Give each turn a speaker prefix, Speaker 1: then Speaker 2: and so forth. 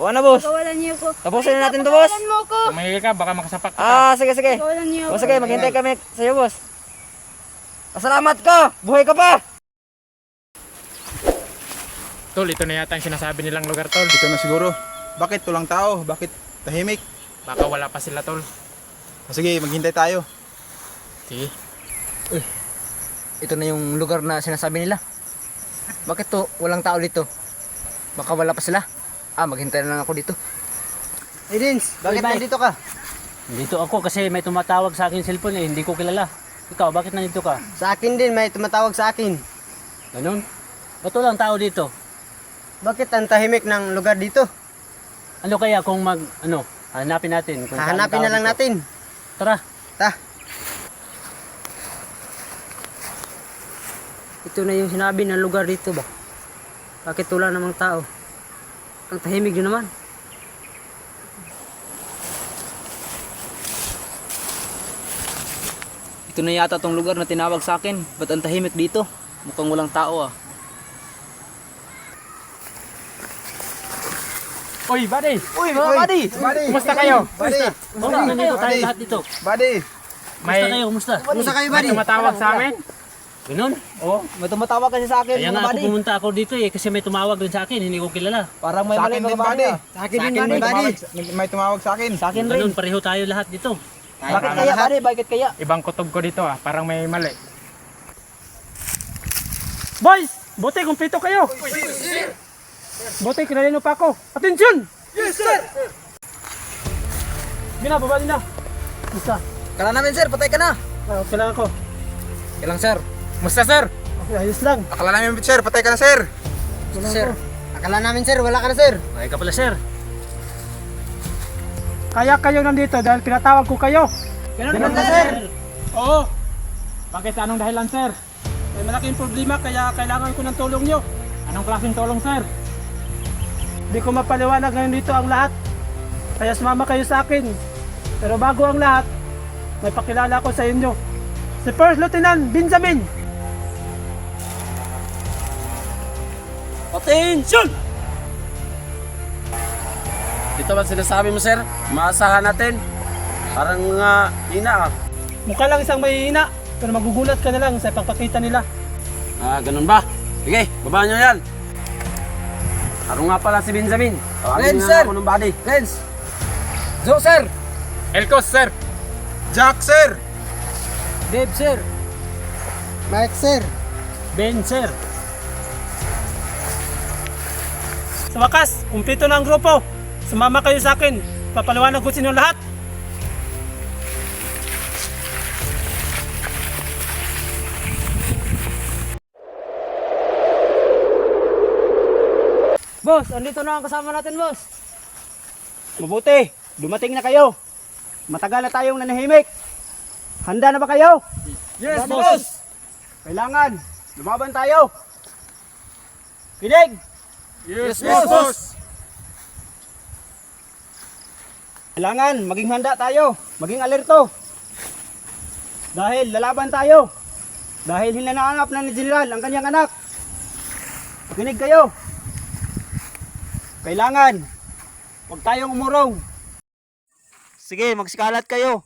Speaker 1: O ano, boss?
Speaker 2: Pagawalan niyo ko.
Speaker 1: Tapusin na natin to, boss.
Speaker 2: Pagawalan mo ko.
Speaker 3: Tumigil ka, baka makasapak ka.
Speaker 1: Ah, sige, sige.
Speaker 2: Pagawalan niyo
Speaker 1: O
Speaker 2: ko.
Speaker 1: sige, maghintay kami sa'yo, boss. Pasalamat ka! Buhay ka pa!
Speaker 3: Tol, ito na yata ang sinasabi nilang lugar, tol.
Speaker 4: Ito na siguro. Bakit tulang tao? Bakit tahimik?
Speaker 3: Baka wala pa sila, tol.
Speaker 4: O sige, maghintay tayo.
Speaker 3: Sige.
Speaker 5: Ito na yung lugar na sinasabi nila. Bakit to walang tao dito? Baka wala pa sila. Ah, maghintay na lang ako dito.
Speaker 1: Hey, Dins, bakit
Speaker 6: Bye-bye.
Speaker 1: nandito ka?
Speaker 6: Dito ako kasi may tumatawag sa akin cellphone eh, hindi ko kilala. Ikaw, bakit nandito ka?
Speaker 1: Sa akin din, may tumatawag sa akin.
Speaker 6: Ganun? Ba't walang tao dito?
Speaker 1: Bakit ang tahimik ng lugar dito?
Speaker 6: Ano kaya kung mag, ano, hanapin natin. Kung saan
Speaker 1: Hahanapin na lang
Speaker 6: dito.
Speaker 1: natin.
Speaker 6: Tara.
Speaker 1: Ta.
Speaker 5: Ito na yung sinabi ng lugar dito ba? Bakit wala namang tao? Ang tahimik din naman.
Speaker 7: Ito na yata tong lugar na tinawag sa akin. Ba't ang tahimik dito? Mukhang walang tao ah.
Speaker 3: Uy, buddy!
Speaker 1: Uy, mga buddy!
Speaker 4: Buddy!
Speaker 3: Kumusta kayo?
Speaker 4: Buddy!
Speaker 6: Oh, nandito tayo
Speaker 4: Buddy.
Speaker 6: lahat dito.
Speaker 4: Buddy!
Speaker 6: Kumusta
Speaker 3: May,
Speaker 6: kayo? Kumusta?
Speaker 1: Kumusta kayo,
Speaker 3: may
Speaker 1: buddy?
Speaker 3: tumatawag sa amin.
Speaker 6: Ganun?
Speaker 3: Oo.
Speaker 1: May tumatawag kasi sa akin,
Speaker 6: Kaya nga ako
Speaker 1: buddy.
Speaker 6: pumunta ako dito eh, kasi may tumawag din sa akin, hindi ko kilala.
Speaker 1: Parang may
Speaker 4: Sa
Speaker 1: mali
Speaker 4: akin
Speaker 1: mga
Speaker 4: din,
Speaker 1: buddy. Sa akin din,
Speaker 4: May
Speaker 1: buddy.
Speaker 4: tumawag, may tumawag sa akin.
Speaker 1: Sa akin rin.
Speaker 6: Ganun, pareho tayo lahat dito.
Speaker 1: Bakit kaya, buddy? Bakit kaya?
Speaker 3: Ibang kutob ko dito ah. Parang may mali. Boys! Buti, kumpleto kayo! Buti, kinalino pa ako. Atensyon! Yes, sir! Bina, baba din na. Basta.
Speaker 1: Kala namin, sir. Patay ka na.
Speaker 3: Ah, kailangan ko.
Speaker 4: Kailang sir. Musta sir?
Speaker 3: Okay, ayos lang.
Speaker 4: Akala namin sir, patay ka na sir.
Speaker 1: Sir. Akala namin, sir. Wala ka na, sir.
Speaker 6: Ay ka pala, sir.
Speaker 3: Kaya kayo nandito dahil pinatawag ko kayo.
Speaker 1: Ganun ka, sir.
Speaker 3: Oo. Bakit? Anong dahilan, sir? May malaking problema kaya kailangan ko ng tulong nyo. Anong klaseng tulong, sir? Hindi ko mapaliwanag ngayon dito ang lahat. Kaya sumama kayo sa akin. Pero bago ang lahat, may pakilala ko sa inyo. Si First Lieutenant Benjamin.
Speaker 7: Attention! Ito ba sinasabi mo sir? Maasahan natin. Parang uh, hina ah.
Speaker 3: Mukha lang isang mahihina, pero magugulat ka na lang sa ipagpakita nila.
Speaker 7: Ah, ganun ba? Sige, baba nyo yan. Ano nga pala si Benjamin? Tawagin
Speaker 1: Len,
Speaker 7: nga
Speaker 1: sir.
Speaker 7: ako ng body.
Speaker 1: Lens. Joe, sir.
Speaker 3: Elkos, sir.
Speaker 4: Jack sir!
Speaker 1: Dave, sir. Mike, sir.
Speaker 3: Ben, sir. Sa wakas, kumpleto na ang grupo. Sumama kayo sa akin. Papaliwanag ko sa inyo lahat.
Speaker 1: Boss, andito na ang kasama natin, boss. Mabuti, dumating na kayo. Matagal na tayong nanahimik. Handa na ba kayo?
Speaker 4: Yes,
Speaker 1: boss! Kailangan, lumaban tayo. Kinig!
Speaker 4: Yes, boss!
Speaker 1: Kailangan, maging handa tayo. Maging alerto. Dahil lalaban tayo. Dahil hinanaanap na ni General ang kanyang anak. Kinig kayo. Kailangan, huwag tayong umurong. Sige, magsikalat kayo.